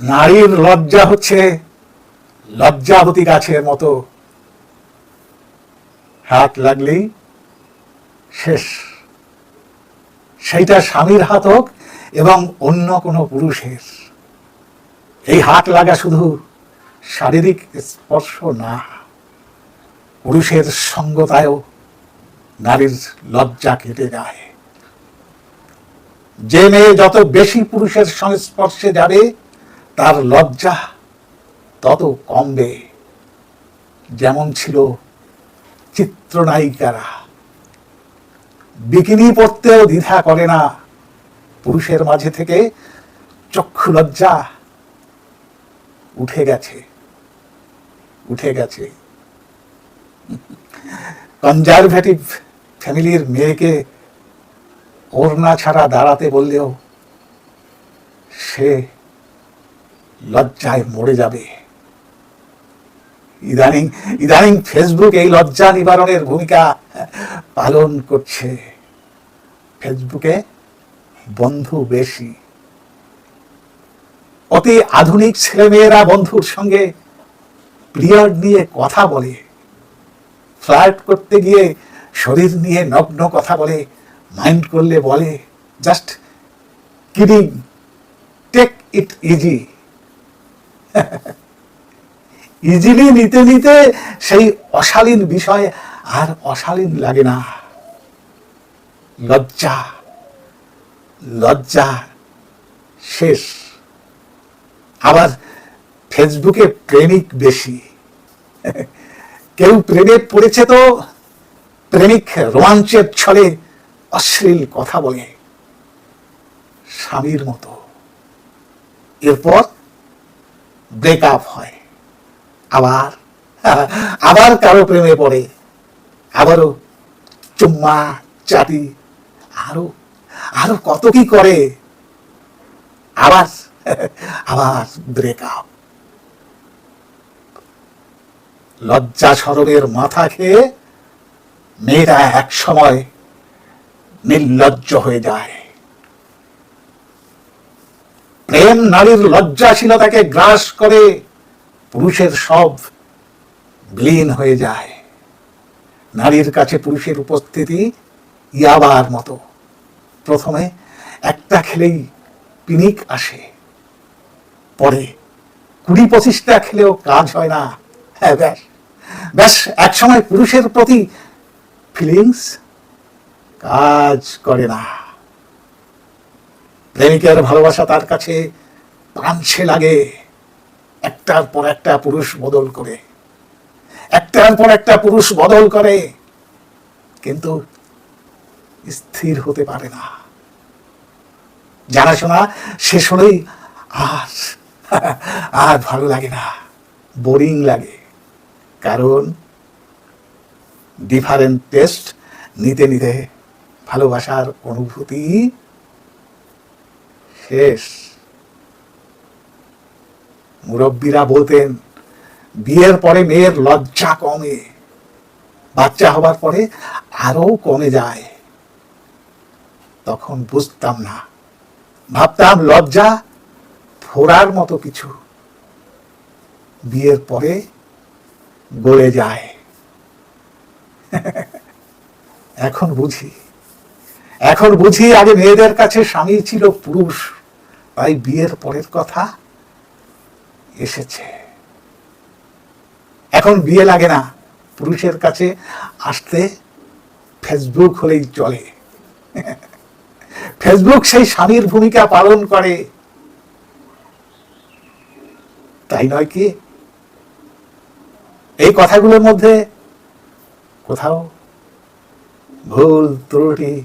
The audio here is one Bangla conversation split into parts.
নারীর লজ্জা হচ্ছে লজ্জাবতী গাছের মতো। হাত লাগলেই শেষ। সেইটা স্বামীর হাত হোক এবং অন্য কোনো পুরুষের। এই হাত লাগা শুধু শারীরিক স্পর্শ না, পুরুষের সঙ্গতায়ও নারীর লজ্জা কেটে যায়। যে মেয়ে যত বেশি পুরুষের সংস্পর্শে যাবে তার লজ্জা তত কমবে। যেমন ছিল চিত্রনায়িকারা। বিকিনি পরতেও দ্বিধা করে না পুরুষের মাঝে থেকে চক্ষু লজ্জা উঠে গেছে উঠে গেছে। কনজারভেটিভ ফ্যামিলির মেয়েকে ওড়না ছাড়া দাঁড়াতে বললেও সে লজ্জায় মরে যাবে। ইদানিং ইদানিং ফেসবুক এই লজ্জা নিবারণের ভূমিকা পালন করছে। ফেসবুকে বন্ধু বেশি। অতি আধুনিক ছেলেমেয়েরা বন্ধুর সঙ্গে পিরিয়ড নিয়ে কথা বলে। ফ্লার্ট করতে গিয়ে শরীর নিয়ে নগ্ন কথা বলে, মাইন্ড করলে বলে, just kidding, take it easy. Easily নিতে নিতে সেই অশালীন বিষয় আর অশালীন লাগে না। লজ্জা লজ্জা শেষ। আবার ফেসবুকে প্রেমিক বেশি। কেউ প্রেমে পড়েছে তো প্রেমিক রোমাঞ্চের ছলে অশ্লীল কথা বলে স্বামীর মতো। এরপর ব্রেকআপ হয়। আবার আবার কারও প্রেমে পড়ে, আবারও চুম্মা, চাটি, আরও আরও কত কি করে, আবার আবার ব্রেকআপ লজ্জা সরবের মাথা খেয়ে মেয়েরা এক সময় নির্লজ্জ হয়ে যায়। প্রেম নারীর লজ্জাশীলতাকে গ্রাস করে পুরুষের সব বিলীন হয়ে যায়। নারীর কাছে পুরুষের উপস্থিতি ইয়াবার মতো। প্রথমে একটা খেলেই পিনিক আসে। পরে কুড়ি পঁচিশটা খেলেও কাজ হয় না। হ্যাঁ ব্যাস। ব্যাস, একসময় পুরুষের প্রতি ফিলিংস কাজ করে না। প্রেমিকের ভালোবাসা তার কাছে প্রাণছে লাগে। একটার পর একটা পুরুষ বদল করে। একটার পর একটা পুরুষ বদল করে। কিন্তু স্থির হতে পারে না। জানাশোনা শেষ হলেই আর আর ভালো লাগে না। বোরিং লাগে। কারণ ডিফারেন্ট টেস্ট নিতে নিতে ভালোবাসার অনুভূতি শেষ। মুরব্বীরা বলতেন, বিয়ের পরে মেয়ের লজ্জা কমে, বাচ্চা হবার পরে আরও কমে যায়। তখন বুঝতাম না, ভাবতাম লজ্জা ফোড়ার মতো কিছু। বিয়ের পরে গড়ে যায়। এখন বুঝি এখন বুঝি আগে মেয়েদের কাছে স্বামী ছিল পুরুষ। তাই বিয়ের পরের কথা এসেছে। এখন বিয়ে লাগে না। পুরুষের কাছে আসতে ফেসবুক হলেই চলে। ফেসবুক সেই স্বামীর ভূমিকা পালন করে। তাই নয় কি? এই কথাগুলোর মধ্যে কোথাও ভুল ত্রুটি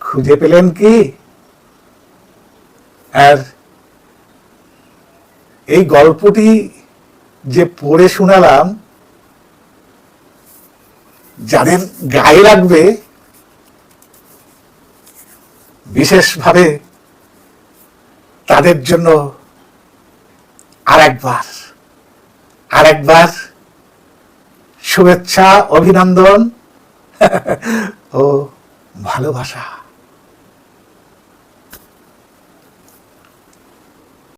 খুঁজে পেলেন কি? আর এই গল্পটি যে পড়ে শোনালাম, যাদের গায়ে লাগবে বিশেষভাবে তাদের জন্য আরেকবার আরেকবার শুভেচ্ছা, অভিনন্দন ও ভালোবাসা।